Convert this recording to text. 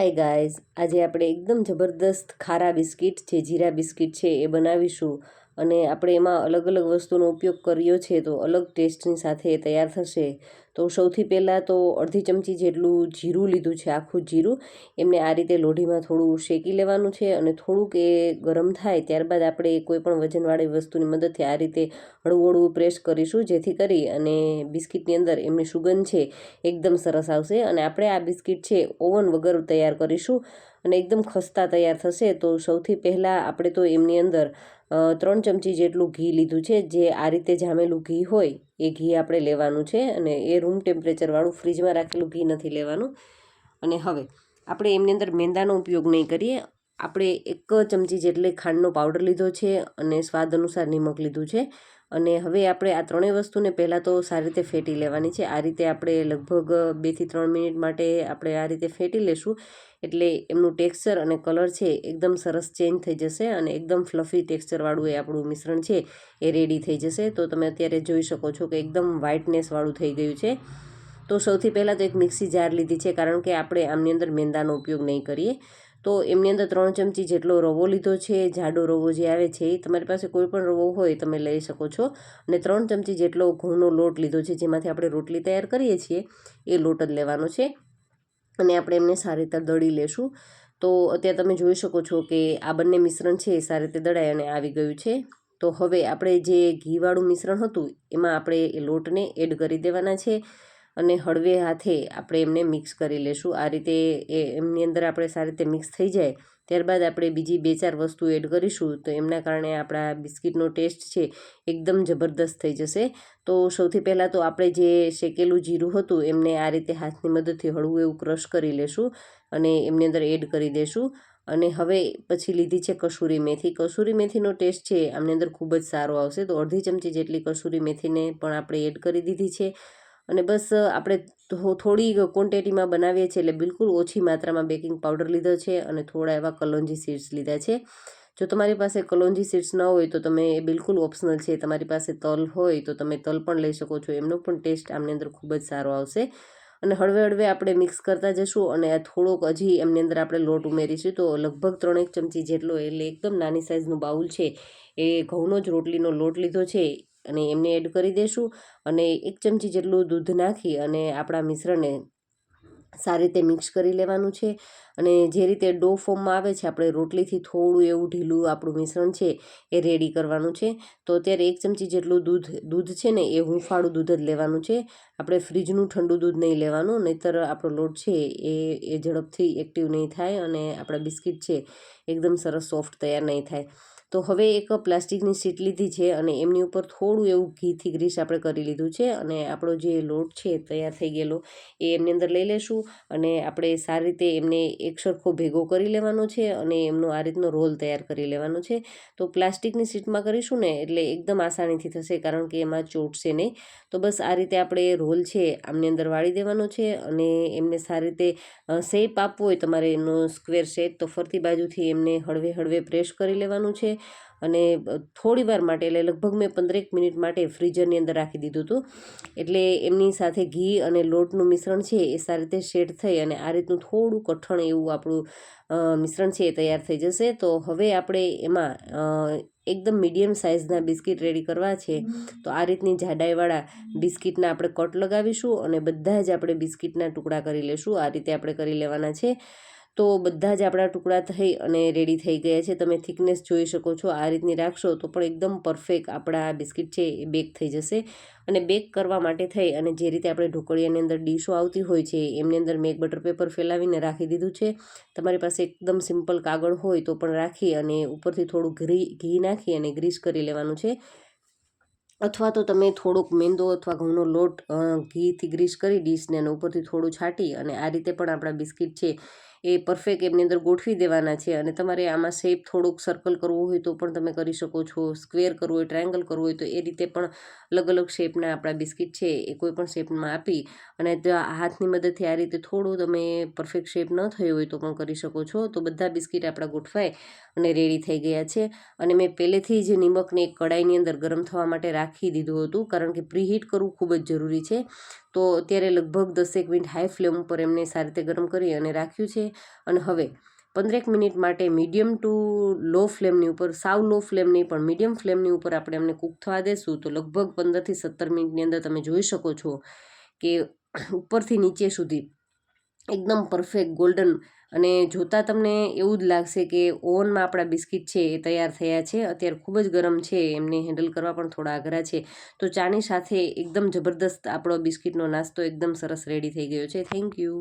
Hi guys આજે આપણે એકદમ જબરદસ્ત ખારા બિસ્કિટ જે જીરા બિસ્કિટ છે એ બનાવીશું. અને આપણે એમાં અલગ અલગ વસ્તુનો ઉપયોગ કર્યો છે તો અલગ ટેસ્ટની સાથે તૈયાર થશે. તો સૌથી પહેલાં તો અડધી ચમચી જેટલું જીરું લીધું છે, આખું જીરું. એમને આ રીતે લોઢીમાં થોડું શેકી લેવાનું છે અને થોડુંક એ ગરમ થાય ત્યારબાદ આપણે કોઈપણ વજનવાળી વસ્તુની મદદથી આ રીતે હળવું હળવું પ્રેસ કરીશું જેથી કરી અને બિસ્કિટની અંદર એમની સુગંધ છે એકદમ સરસ આવશે. અને આપણે આ બિસ્કિટ છે ઓવન વગર તૈયાર કરીશું અને એકદમ ખસ્તા તૈયાર થશે. તો સૌથી પહેલાં આપણે તો એમની અંદર ત્રણ ચમચી જેટલું ઘી લીધું છે. જે આ રીતે જામેલું ઘી હોય, એ ઘી આપણે લેવાનું છે અને એ રૂમ ટેમ્પરેચરવાળું ફ્રીજમાં રાખેલું ઘી નથી લેવાનું. અને હવે, આપણે એમની અંદર મેંદાનો ઉપયોગ નહીં કરીએ. આપણે એક ચમચી જેટલી ખાંડનો પાવડર લીધો છે અને સ્વાદ અનુસાર નિમક લીધું છે. અને હવે આપણે આ ત્રણેય વસ્તુને પહેલાં તો સારી રીતે ફેટી લેવાની છે. આ રીતે આપણે લગભગ બેથી ત્રણ મિનિટ માટે આપણે આ રીતે ફેટી લેશું. એટલે એમનું ટેક્સચર અને કલર છે એકદમ સરસ ચેન્જ થઈ જશે અને એકદમ ફ્લફી ટેક્સચરવાળું એ આપણું મિશ્રણ છે એ રેડી થઈ જશે. તો તમે અત્યારે જોઈ શકો છો કે એકદમ વ્હાઇટનેસવાળું થઈ ગયું છે. તો સૌથી પહેલાં તો એક મિક્સી જાર લીધી છે કારણ કે આપણે આમની અંદર મેંદાનો ઉપયોગ નહીં કરીએ. તો એમની અંદર ત્રણ ચમચી જેટલો રવો લીધો છે, જાડો રવો જે આવે છે, એ તમારી પાસે કોઈ પણ રવો હોય તમે લઈ શકો છો. અને ત્રણ ચમચી જેટલો ઘઉંનો લોટ લીધો છે, જેમાંથી આપણે રોટલી તૈયાર કરીએ છીએ, એ લોટ જ લેવાનો છે. અને આપણે એમને સારી રીતે દળી લેશું. તો અત્યારે તમે જોઈ શકો છો કે આ બંને મિશ્રણ છે, એ સારી રીતે દળાય અને આવી ગયું છે. તો હવે આપણે જે ઘીવાળું મિશ્રણ હતું, એમાં આપણે એ લોટને એડ કરી દેવાના છે. અને હળવે હાથે આપણે એમને મિક્સ કરી લેશું. આ રીતે એ એમની અંદર આપણે સારી રીતે મિક્સ થઈ જાય, ત્યારબાદ આપણે બીજી બે ચાર વસ્તુ એડ કરીશું, તો એમના કારણે આપણા બિસ્કિટનો ટેસ્ટ છે એકદમ જબરદસ્ત થઈ જશે. તો સૌથી પહેલાં તો આપણે જે શેકેલું જીરું હતું, એમને આ રીતે હાથની મદદથી હળવું એવું ક્રશ કરી લેશું અને એમની અંદર એડ કરી દેશું. અને હવે પછી લીધી છે કસૂરી મેથી. કસૂરી મેથીનો ટેસ્ટ છે, આમની અંદર ખૂબ જ સારો આવશે. તો અડધી ચમચી જેટલી કસૂરી મેથીને પણ આપણે એડ કરી દીધી છે. અને બસ આપણે થોડી ક્વોન્ટિટીમાં બનાવીએ છીએ એટલે બિલકુલ ઓછી માત્રામાં બેકિંગ પાવડર લીધો છે અને થોડા એવા કલોંજી સીડ્સ લીધા છે. જો તમારી પાસે કલોંજી સીડ્સ ન હોય તો તમે એ બિલકુલ ઓપ્શનલ છે. તમારી પાસે તલ હોય તો તમે તલ પણ લઈ શકો છો. એમનો પણ ટેસ્ટ આમની અંદર ખૂબ જ સારો આવશે. અને હળવે હળવે આપણે મિક્સ કરતા જશું અને આ થોડોક હજી એમની અંદર આપણે લોટ ઉમેરીશું. તો લગભગ ત્રણેક ચમચી જેટલો, એટલે એકદમ નાની સાઇઝનું બાઉલ છે. એ ઘઉંનો જ રોટલીનો લોટ લીધો છે. અને એમને એડ કરી દેશું અને એક ચમચી જેટલું દૂધ નાખી અને આપણા મિશ્રણને સારી રીતે મિક્સ કરી લેવાનું છે. અને જે રીતે ડો ફોર્મમાં આવે છે, આપણે રોટલીથી થોડું એવું ઢીલું આપણું મિશ્રણ છે, એ રેડી કરવાનું છે. તો અત્યારે એક ચમચી જેટલું દૂધ દૂધ છે ને, એ હુંફાળું દૂધ જ લેવાનું છે. આપણે ફ્રીજનું ઠંડુ દૂધ નહીં લેવાનું, નહીંતર આપણો લોટ છે, એ એ ઝડપથી એક્ટિવ નહીં થાય અને આપણા બિસ્કિટ છે, એકદમ સરસ સોફ્ટ તૈયાર નહીં થાય. તો હવે એક પ્લાસ્ટિકની સીટ લીધી છે અને એમની ઉપર થોડું એવું ઘીથી ગ્રીસ આપણે કરી લીધું છે અને આપણો જે લોટ છે તૈયાર થઈ ગયેલો, એ એમની અંદર લઈ લેશું અને આપણે સારી રીતે એમને એક સરખો ભેગો કરી લેવાનો છે અને એમનો આ રીતનો રોલ તૈયાર કરી લેવાનો છે. તો પ્લાસ્ટિકની સીટમાં કરીશું ને એટલે એકદમ આસાનીથી થશે કારણ કે એમાં ચોટશે નહીં. તો બસ આ રીતે આપણે રોલ છે આમની અંદર વાળી દેવાનો છે અને એમને સારી રીતે શેપ આપવો હોય તમારે એનો સ્ક્વેર શેપ તો ફરતી બાજુથી એમને હળવે હળવે પ્રેસ કરી લેવાનું છે. અને થોડી વાર માટે એટલે લગભગ મેં પંદરેક મિનિટ માટે ફ્રીઝરની અંદર રાખી દીધું હતું. એટલે એમની સાથે ઘી અને લોટનું મિશ્રણ છે એ સારી રીતે શેડ થઈ અને આ રીતનું થોડું કઠણ એવું આપણું મિશ્રણ છે એ તૈયાર થઈ જશે. તો હવે આપણે એમાં એકદમ મીડિયમ સાઇઝના બિસ્કિટ રેડી કરવા છે. તો આ રીતની જાડાઈવાળા બિસ્કિટના આપણે કટ લગાવીશું અને બધા જ આપણે બિસ્કિટના ટુકડા કરી લેશું. આ રીતે આપણે કરી લેવાના છે. તો બધા જ આપણા ટુકડા થઈ અને રેડી થઈ ગયા છે. તમે થિકનેસ જોઈ શકો છો. આ રીતની રાખશો તો પણ એકદમ પરફેક્ટ આપણા બિસ્કિટ છે એ બેક થઈ જશે. અને બેક કરવા માટે થઈ અને જે રીતે આપણે ઢોકળિયાની અંદર ડીશો આવતી હોય છે, એમની અંદર મેં એક બટર પેપર ફેલાવીને રાખી દીધું છે. તમારી પાસે એકદમ સિમ્પલ કાગળ હોય તો પણ રાખી અને ઉપરથી થોડું ઘી ઘી નાખી અને ગ્રીસ કરી લેવાનું છે. અથવા તો તમે થોડોક મેંદો અથવા ઘઉંનો લોટ ઘીથી ગ્રીસ કરી ડીશને અને ઉપરથી થોડું છાંટી અને આ રીતે પણ આપણા બિસ્કિટ છે એ પરફેક્ટ એમની અંદર ગોઠવી દેવાના છે અને તમારે આમાં શેપ થોડુંક સર્કલ કરવું હોય તો પણ તમે કરી શકો છો. સ્ક્વેર કરવું હોય ટ્રાયંગલ કરવું હોય તો એ રીતે પણ અલગ અલગ શેપના આપણા બિસ્કિટ છે એ કોઈ પણ શેપમાં આપી અને હાથની મદદથી આ રીતે થોડું તમે પરફેક્ટ શેપ ન થયો હોય તો પણ કરી શકો છો. તો બધા બિસ્કિટ આપણા ગોઠવાય અને રેડી થઈ ગયા છે. અને મેં પહેલેથી જ નિમકને એક કડાઈની અંદર ગરમ થવા માટે રાખી દીધું હતું કારણ કે પ્રીહીટ કરવું ખૂબ જ જરૂરી છે. તો અત્યારે લગભગ દસેક મિનિટ હાઈ ફ્લેમ ઉપર એમને સારી રીતે ગરમ કરી અને રાખ્યું છે. અને હવે પંદરેક મિનિટ માટે મીડિયમ ટુ લો ફ્લેમની ઉપર, સાવ લો ફ્લેમ નહીં, પણ મીડિયમ ફ્લેમની ઉપર આપણે એમને કૂક થવા દેશું. તો લગભગ પંદરથી સત્તર મિનિટની અંદર તમે જોઈ શકો છો કે ઉપરથી નીચે સુધી એકદમ પરફેક્ટ ગોલ્ડન અને જોતાં તમને એવું જ લાગશે કે ઓવનમાં આપણા બિસ્કિટ છે એ તૈયાર થયા છે. અત્યારે ખૂબ જ ગરમ છે, એમને હેન્ડલ કરવા પણ થોડા અઘરા છે. તો ચાની સાથે એકદમ જબરદસ્ત આપણો બિસ્કિટનો નાસ્તો એકદમ સરસ રેડી થઈ ગયો છે. Thank you.